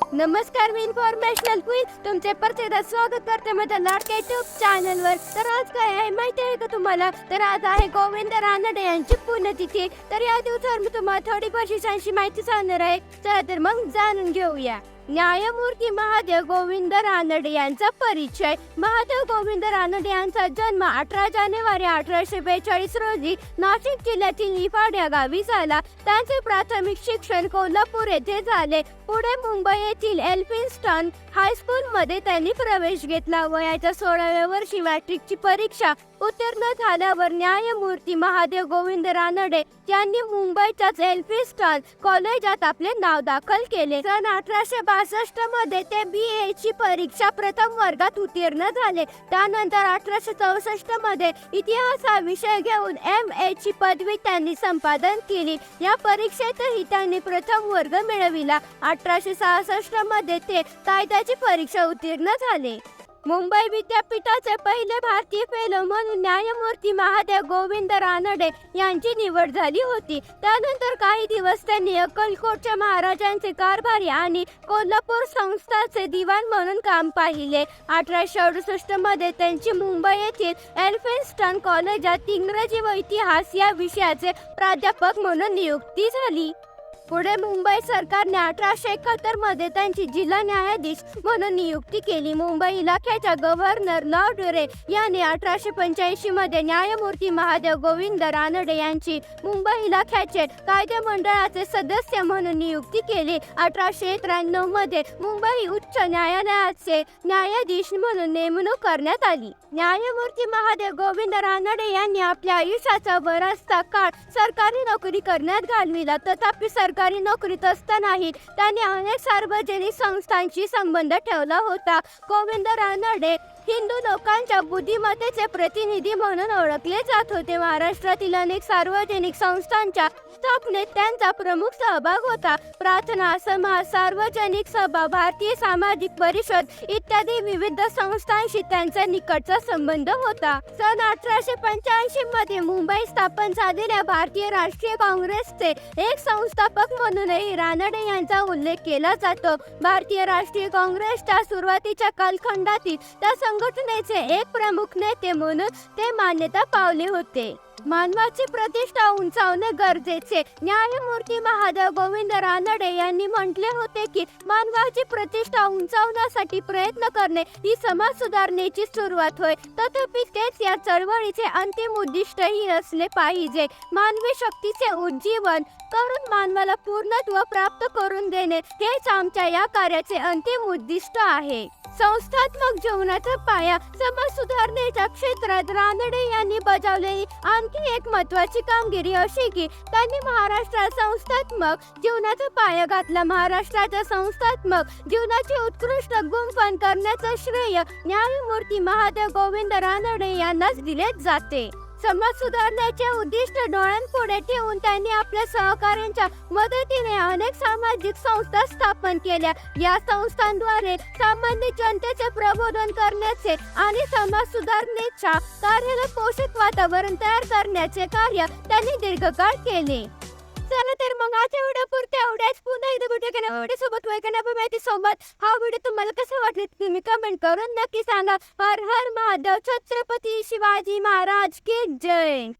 नमस्कार मी informational queen तुमचे परत स्वागत करते माझ्या लाडक्या युट्यूब चॅनल वर. तर आज काय आहे माहिती आहे का तुम्हाला? तर आज आहे गोविंद रानडे यांची पुण्यतिथी. तर या दिवसावर मी तुम्हाला थोडी बक्षिसांची माहिती सांगणार आहे. चला तर मग जाणून घेऊया. न्यायमूर्ती महादेव गोविंद रानडे यांचा परिचय. महादेव गोविंद रानडे यांचा जन्म अठरा जानेवारी अठराशे बेचाळीस रोजी नाशिक जिल्ह्यातील निफाड या गावी झाला. त्यांचे प्राथमिक शिक्षण कोल्हापूर येथे झाले. पुढे मुंबई येथील एल्फिन्स्टन हायस्कूलमध्ये त्यांनी प्रवेश घेतला. वयाच्या सोळाव्या वर्षी मॅट्रिकची परीक्षा उत्तीर्ण झाल्यावर न्यायमूर्ती महादेव गोविंद रानडे यांनी मुंबईच्याच एल्फिन्स्टन कॉलेजात आपले नाव दाखल केले. सन अठराशे बासष्टमध्ये ते बी ए ची परीक्षा प्रथम वर्गात उत्तीर्ण झाले. त्यानंतर अठराशे चौसष्टमध्ये इतिहास हा विषय घेऊन एम ए ची पदवी त्यांनी संपादन केली. या परीक्षेतही त्यांनी प्रथम वर्ग मिळविला. अठराशे सहासष्टमध्ये ते कायद्याची परीक्षा उत्तीर्ण झाले. मुंबई विद्यापीठाचे पहिले भारतीय फेलो म्हणून न्यायमूर्ती महादेव गोविंद रानडे यांची निवड झाली होती. त्यानंतर काही दिवस त्यांनी अक्कलकोटच्या महाराजांचे कारभारी आणि कोल्हापूर संस्थाचे दिवाण म्हणून काम पाहिले. अठराशे अडुसष्टमध्ये त्यांची मुंबई येथील एल्फिन्स्टन कॉलेजात इंग्रजी व इतिहास या विषयाचे प्राध्यापक म्हणून नियुक्ती झाली. पुढे मुंबई सरकारने अठराशे एकाहत्तरमध्ये त्यांची जिल्हा न्यायाधीश म्हणून नियुक्ती केली. मुंबई इलाख्याच्या गव्हर्नर लॉर्ड डुरे यांनी अठराशे पंच्याऐंशी मध्ये न्यायमूर्ती महादेव गोविंद रानडे यांची मुंबई इलाख्याचे कायदे मंडळाचे सदस्य म्हणून नियुक्ती केली. अठराशे त्र्याण्णवमध्ये मुंबई उच्च न्यायालयाचे न्यायाधीश म्हणून नेमणूक करण्यात आली. न्यायमूर्ती महादेव गोविंद रानडे यांनी आपल्या आयुष्याचा बराचसा काळ सरकारी नोकरी करण्यात घालविला. तथापि सरकार सरकारी नोकरीत असतानाही त्यांनी अनेक सार्वजनिक संस्थांशी संबंध ठेवला होता. गोविंद रानडे हिंदू लोकांच्या बुद्धिमत्तेचे प्रतिनिधी म्हणून ओळखले जात होते. महाराष्ट्रातील अनेक सार्वजनिक संस्थांच्या स्थापनेत त्यांचा प्रमुख सहभाग होता. प्रार्थना समाज सार्वजनिक सभा भारतीय सामाजिक परिषद इत्यादी विविध संस्थांशी त्यांचा निकटचा संबंध होता. सन अठराशे पंच्याऐंशी मध्ये मुंबई स्थापन झालेल्या भारतीय राष्ट्रीय काँग्रेसचे एक संस्थापक म्हणूनही रानडे यांचा उल्लेख केला जातो. भारतीय राष्ट्रीय काँग्रेसच्या सुरुवातीच्या कालखंडातील त्या संघटनेचे एक प्रमुख नेते म्हणून ते मान्यता पावले होते. मानवाची प्रतिष्ठा उंचावणे गरजेचे. न्यायमूर्ती महादेव गोविंद रानडे यांनी म्हटले होते की मानवाची प्रतिष्ठा उंचावण्यासाठी प्रयत्न करणे ही समाज सुधारणेची सुरुवात होय. तथापि तेच या चळवळीचे अंतिम उद्दिष्टही असले पाहिजे. मानवी शक्तीचे उज्जीवन करून मानवाला पूर्णत्व प्राप्त करून देणे हेच आमच्या या कार्याचे अंतिम उद्दिष्ट आहे. संस्थात्मक जीवनाचा पाया समाज सुधारणेच्या क्षेत्रात रानडे यांनी बजावलेली आणखी एक महत्वाची कामगिरी अशी की त्यांनी महाराष्ट्रात संस्थात्मक जीवनाचा पाया घातला. महाराष्ट्राच्या संस्थात्मक जीवनाची उत्कृष्ट गुंफन करण्याचं श्रेय न्यायमूर्ती महादेव गोविंद रानडे यांनाच दिले जाते. समाज सुधारण्याचे उद्दिष्ट डोळ्यांपुढे ठेवून त्यांनी आपल्या सहकाऱ्यांच्या मदतीने अनेक सामाजिक संस्था स्थापन केल्या. या संस्थांद्वारे सामान्य जनतेचे प्रबोधन करण्याचे आणि समाज सुधारणेच्या कार्याला पोषक वातावरण तयार करण्याचे कार्य त्यांनी दीर्घकाळ केले. चला तर मग आजच्या व्हिडिओ पुरते एवढ्याच पुन्हा एकदा भेटू एका नव्या सोबत वैकना माहिती सोबत हा व्हिडिओ तुम्हाला कसा वाटले तुम्ही कमेंट करून नक्की सांगा. हर हर महादेव छत्रपती शिवाजी महाराज की जय.